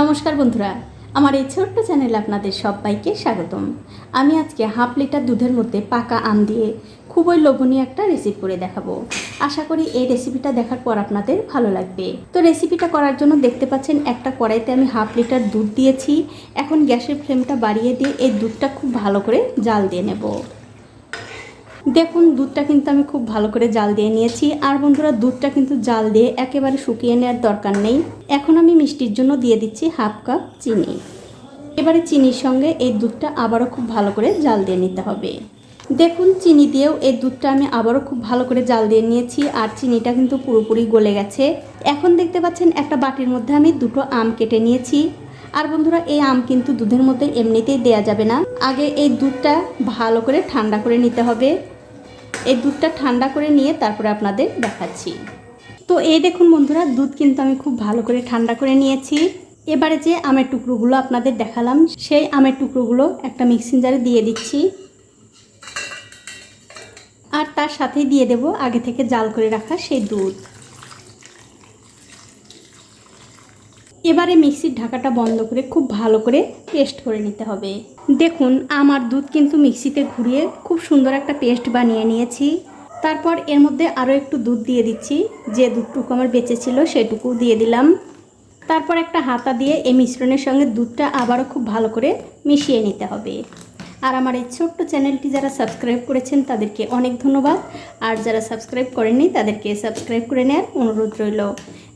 নমস্কার বন্ধুরা, আমার এই ছোট্ট চ্যানেলে আপনাদের সবাইকে স্বাগতম। আমি আজকে হাফ লিটার দুধের মধ্যে পাকা আম দিয়ে খুবই লোভনীয় একটা রেসিপি করে দেখাবো। আশা করি এই রেসিপিটা দেখার পর আপনাদের ভালো লাগবে। তো রেসিপিটা করার জন্য দেখতে পাচ্ছেন, একটা কড়াইতে আমি হাফ লিটার দুধ দিয়েছি। এখন গ্যাসের ফ্লেমটা বাড়িয়ে দিয়ে এই দুধটা খুব ভালো করে জাল দিয়ে নেব। দেখুন, দুধটা কিন্তু আমি খুব ভালো করে জাল দিয়ে নিয়েছি। আর বন্ধুরা, দুধটা কিন্তু জাল দিয়ে একেবারে শুকিয়ে নেওয়ার দরকার নেই। এখন আমি মিষ্টির জন্য দিয়ে দিচ্ছি হাফ কাপ চিনি। এবারে চিনির সঙ্গে এই দুধটা আবারও খুব ভালো করে জাল দিয়ে নিতে হবে। দেখুন, চিনি দিয়েও এই দুধটা আমি আবারও খুব ভালো করে জাল দিয়ে নিয়েছি আর চিনিটা কিন্তু পুরোপুরি গলে গেছে। এখন দেখতে পাচ্ছেন, একটা বাটির মধ্যে আমি দুটো আম কেটে নিয়েছি। আর বন্ধুরা, এই আম কিন্তু দুধের মধ্যে এমনিতেই দেয়া যাবে না। আগে এই দুধটা ভালো করে ঠান্ডা করে নিতে হবে। এই দুধটা ঠান্ডা করে নিয়ে তারপরে আপনাদের দেখাচ্ছি। তো এই দেখুন বন্ধুরা, দুধ কিন্তু আমি খুব ভালো করে ঠান্ডা করে নিয়েছি। এবারে যে আমের টুকরোগুলো আপনাদের দেখালাম, সেই আমের টুকরোগুলো একটা মিক্সিং জারে দিয়ে দিচ্ছি। আর তার সাথেই দিয়ে দেব আগে থেকে জাল করে রাখা সেই দুধ। এবারে মিক্সির ঢাকাটা বন্ধ করে খুব ভালো করে পেস্ট করে নিতে হবে। দেখুন, আমার দুধ কিন্তু মিক্সিতে ঘুরিয়ে খুব সুন্দর একটা পেস্ট বানিয়ে নিয়েছি। তারপর এর মধ্যে আরও একটু দুধ দিয়ে দিচ্ছি। যে দুধটুকু আমার বেঁচে ছিল সেটুকু দিয়ে দিলাম। তারপর একটা হাতা দিয়ে এই মিশ্রণের সঙ্গে দুধটা আবারও খুব ভালো করে মিশিয়ে নিতে হবে। আর আমার এই ছোট্ট চ্যানেলটি যারা সাবস্ক্রাইব করেছেন, তাদেরকে অনেক ধন্যবাদ। আর যারা সাবস্ক্রাইব করেননি, তাদেরকে সাবস্ক্রাইব করে নেওয়ার অনুরোধ রইল।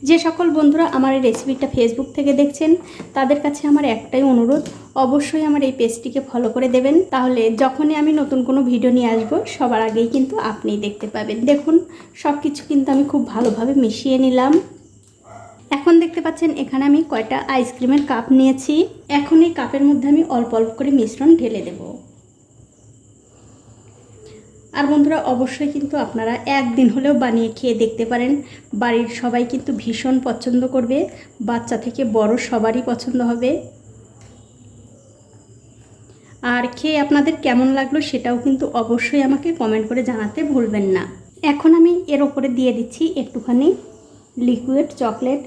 যে সকল বন্ধুরা আমার এই রেসিপিটা ফেসবুক থেকে দেখছেন, তাদের কাছে আমার একটাই অনুরোধ, অবশ্যই আমার এই পেজটিকে ফলো করে দেবেন। তাহলে যখনই আমি নতুন কোনো ভিডিও নিয়ে আসব, সবার আগেই কিন্তু আপনিই দেখতে পাবেন। দেখুন সব কিছু কিন্তু আমি খুব ভালোভাবে মিশিয়ে নিলাম। এখন দেখতে পাচ্ছেন, এখানে আমি কয়টা আইসক্রিমের কাপ নিয়েছি। এখন এই কাপের মধ্যে আমি অল্প অল্প করে মিশ্রণ ঢেলে দেব। আর বন্ধুরা, অবশ্যই কিন্তু আপনারা একদিন হলেও বানিয়ে খেয়ে দেখতে পারেন। বাড়ির সবাই কিন্তু ভীষণ পছন্দ করবে। বাচ্চা থেকে বড় সবারই পছন্দ হবে। আর খেয়ে আপনাদের কেমন লাগল সেটাও কিন্তু অবশ্যই আমাকে কমেন্ট করে জানাতে ভুলবেন না। এখন আমি এর ওপরে দিয়ে দিচ্ছি একটুখানি লিকুইড চকলেট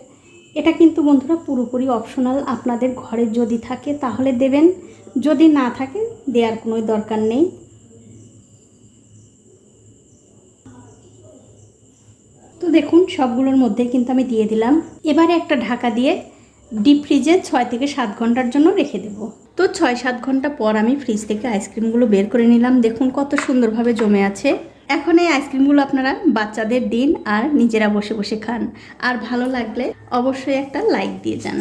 এটা কিন্তু বন্ধুরা পুরোপুরি অপশনাল আপনাদের ঘরে যদি থাকে তাহলে দেবেন। যদি না থাকে, দেওয়ার কোনো দরকার নেই। দেখুন, সবগুলোর মধ্যে কিন্তু আমি দিয়ে দিলাম। এবারে একটা ঢাকা দিয়ে ডিপ ফ্রিজে ছয় থেকে সাত ঘণ্টার জন্য রেখে দেব। তো ছয় সাত ঘণ্টা পর আমি ফ্রিজ থেকে আইসক্রিমগুলো বের করে নিলাম। দেখুন কত সুন্দরভাবে জমে আছে। এখন এই আইসক্রিমগুলো আপনারা বাচ্চাদের দিন আর নিজেরা বসে বসে খান। আর ভালো লাগলে অবশ্যই একটা লাইক দিয়ে যান।